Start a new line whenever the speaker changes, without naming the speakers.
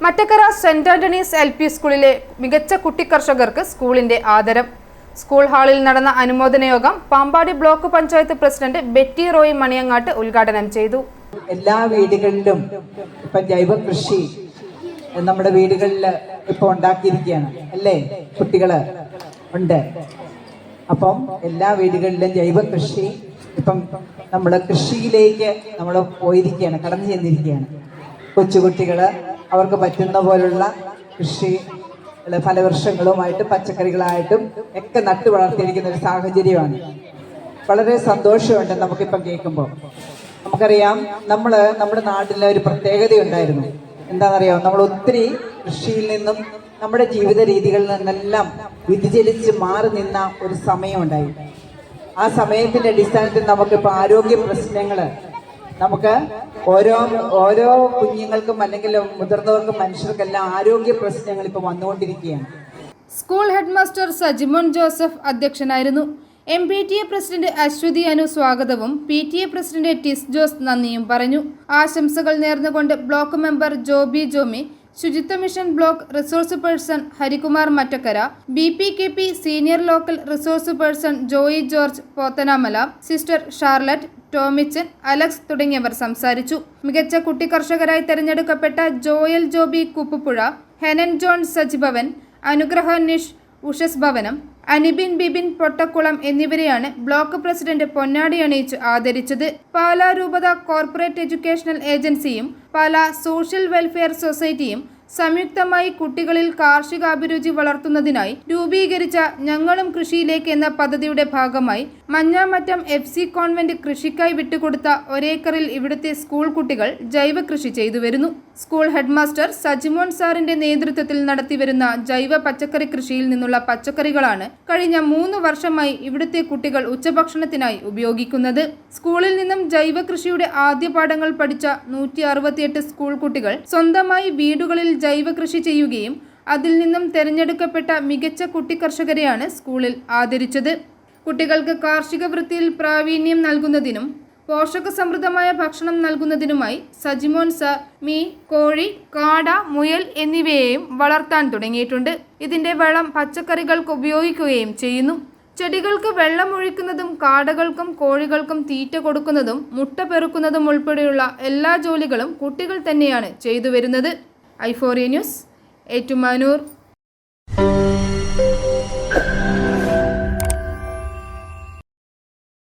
Mattakkara saint Antony's L P സ്കൂളിലെ മികച്ച കുട്ടി കർഷകർക്ക് സ്കൂളിന്റെ ആദരം. സ്കൂൾ ഹാളിൽ നടന്ന അനുമോദന യോഗം പാമ്പാടി ബ്ലോക്ക് പഞ്ചായത്ത് പ്രസിഡന്റ് ബെറ്റി റോയ് മണിയങ്ങാട്ട് ഉദ്ഘാടനം ചെയ്തു.
എല്ലാ വീടുകളിലും ഇപ്പൊ ജൈവ കൃഷി നമ്മുടെ വീടുകളിൽ ഇപ്പൊ ഉണ്ടാക്കിയിരിക്കുകയാണ്. അല്ലേ? കുട്ടികൾ ഉണ്ട്. അപ്പം എല്ലാ വീടുകളിലും ജൈവ കൃഷി ഇപ്പം നമ്മൾ കൃഷിയിലേക്ക് നമ്മൾ പോയിരിക്കുകയാണ് കടന്നു ചെന്നിരിക്കുകയാണ്. കൊച്ചുകുട്ടികൾ അവർക്ക് പറ്റുന്ന പോലുള്ള കൃഷി ഫലവൃക്ഷങ്ങളുമായിട്ടും പച്ചക്കറികളായിട്ടും ഒക്കെ നട്ടു വളർത്തിയിരിക്കുന്ന ഒരു സാഹചര്യമാണ്. വളരെ സന്തോഷമുണ്ട് നമുക്കിപ്പം കേൾക്കുമ്പോൾ. നമുക്കറിയാം നമ്മൾ നമ്മുടെ നാട്ടിലെ ഒരു പ്രത്യേകത ഉണ്ടായിരുന്നു. എന്താണെന്നറിയാം? നമ്മൾ ഒത്തിരി കൃഷിയിൽ നിന്നും നമ്മുടെ ജീവിത രീതികളിൽ നിന്നെല്ലാം വ്യതിചലിച്ച് മാറി നിന്ന ഒരു സമയമുണ്ടായി ആ സമയത്തിന്റെ അടിസ്ഥാനത്തിൽ നമുക്കിപ്പോൾ ആരോഗ്യ പ്രശ്നങ്ങൾ നമുക്ക് ഓരോ ഓരോ കുഞ്ഞുങ്ങൾക്കും അല്ലെങ്കിൽ മുതിർന്നവർക്കും മനുഷ്യർക്കെല്ലാം ആരോഗ്യ പ്രശ്നങ്ങൾ ഇപ്പോൾ വന്നുകൊണ്ടിരിക്കുകയാണ്.
സ്കൂൾ ഹെഡ്മാസ്റ്റർ സജിമോൻ ജോസഫ് അധ്യക്ഷനായിരുന്നു. M P T A president Aswathy Anu സ്വാഗതവും P T A president Tiss Jose നന്ദിയും പറഞ്ഞു. ആശംസകൾ നേർന്നുകൊണ്ട് ബ്ലോക്ക് മെമ്പർ ജോബി ജോമി ശുചിത്വ mission block resource person Harikumar Mattakkara B P K P senior local resource person Joy George Pothanamala sister Charlotte Tomichan Alex തുടങ്ങിയവർ സംസാരിച്ചു. മികച്ച കുട്ടി കർഷകരായി തെരഞ്ഞെടുക്കപ്പെട്ട ജോയൽ ജോബി കുപ്പുപുഴ ഹെനൻ ജോൺ സജിഭവൻ അനുഗ്രഹ നിഷ് ഉഷസ് ഭവനം അനിബിൻ ബിബിൻ പൊട്ടക്കുളം എന്നിവരെയാണ് ബ്ലോക്ക് പ്രസിഡന്റ് പൊന്നാടി അണിയിച്ച് ആദരിച്ചത്. പാലാ രൂപത കോർപ്പറേറ്റ് എഡ്യൂക്കേഷണൽ ഏജൻസിയും പാലാ സോഷ്യൽ വെൽഫെയർ സൊസൈറ്റിയും സംയുക്തമായി കുട്ടികളിൽ കാർഷികാഭിരുചി വളർത്തുന്നതിനായി രൂപീകരിച്ച ഞങ്ങളും കൃഷിയിലേക്ക് എന്ന പദ്ധതിയുടെ ഭാഗമായി മഞ്ഞാമറ്റം എഫ് സി കോൺവെന്റ് കൃഷിക്കായി വിട്ടുകൊടുത്ത ഒരേക്കറിൽ ഇവിടുത്തെ സ്കൂൾ കുട്ടികൾ ജൈവ കൃഷി ചെയ്തു വരുന്നു സ്കൂൾ ഹെഡ്മാസ്റ്റർ സജിമോൻ സാറിന്റെ നേതൃത്വത്തിൽ നടത്തിവരുന്ന ജൈവ പച്ചക്കറി കൃഷിയിൽ നിന്നുള്ള പച്ചക്കറികളാണ് കഴിഞ്ഞ മൂന്ന് വർഷമായി ഇവിടുത്തെ കുട്ടികൾ ഉച്ചഭക്ഷണത്തിനായി ഉപയോഗിക്കുന്നത്. സ്കൂളിൽ നിന്നും ജൈവ കൃഷിയുടെ ആദ്യ പാഠങ്ങൾ പഠിച്ച നൂറ്റി സ്കൂൾ കുട്ടികൾ സ്വന്തമായി വീടുകളിൽ ജൈവ കൃഷി ചെയ്യുകയും അതിൽ നിന്നും തെരഞ്ഞെടുക്കപ്പെട്ട മികച്ച കുട്ടി കർഷകരെയാണ് സ്കൂളിൽ ആദരിച്ചത്. കുട്ടികൾക്ക് കാർഷിക വൃത്തിയിൽ പ്രാവീണ്യം നൽകുന്നതിനും പോഷക സമൃദ്ധമായ ഭക്ഷണം നൽകുന്നതിനുമായി സജിമോൻ സർ മീൻ കോഴി കാട മുയൽ എന്നിവയെയും വളർത്താൻ തുടങ്ങിയിട്ടുണ്ട്. ഇതിന്റെ വെള്ളം പച്ചക്കറികൾക്ക് ഉപയോഗിക്കുകയും ചെയ്യുന്നു. ചെടികൾക്ക് വെള്ളം ഒഴിക്കുന്നതും കാടകൾക്കും കോഴികൾക്കും തീറ്റ കൊടുക്കുന്നതും മുട്ട പെറുക്കുന്നതും ഉൾപ്പെടെയുള്ള എല്ലാ ജോലികളും കുട്ടികൾ തന്നെയാണ് ചെയ്തു വരുന്നത് ഐഫോറിയ ന്യൂസ് ഏറ്റുമാനൂർ.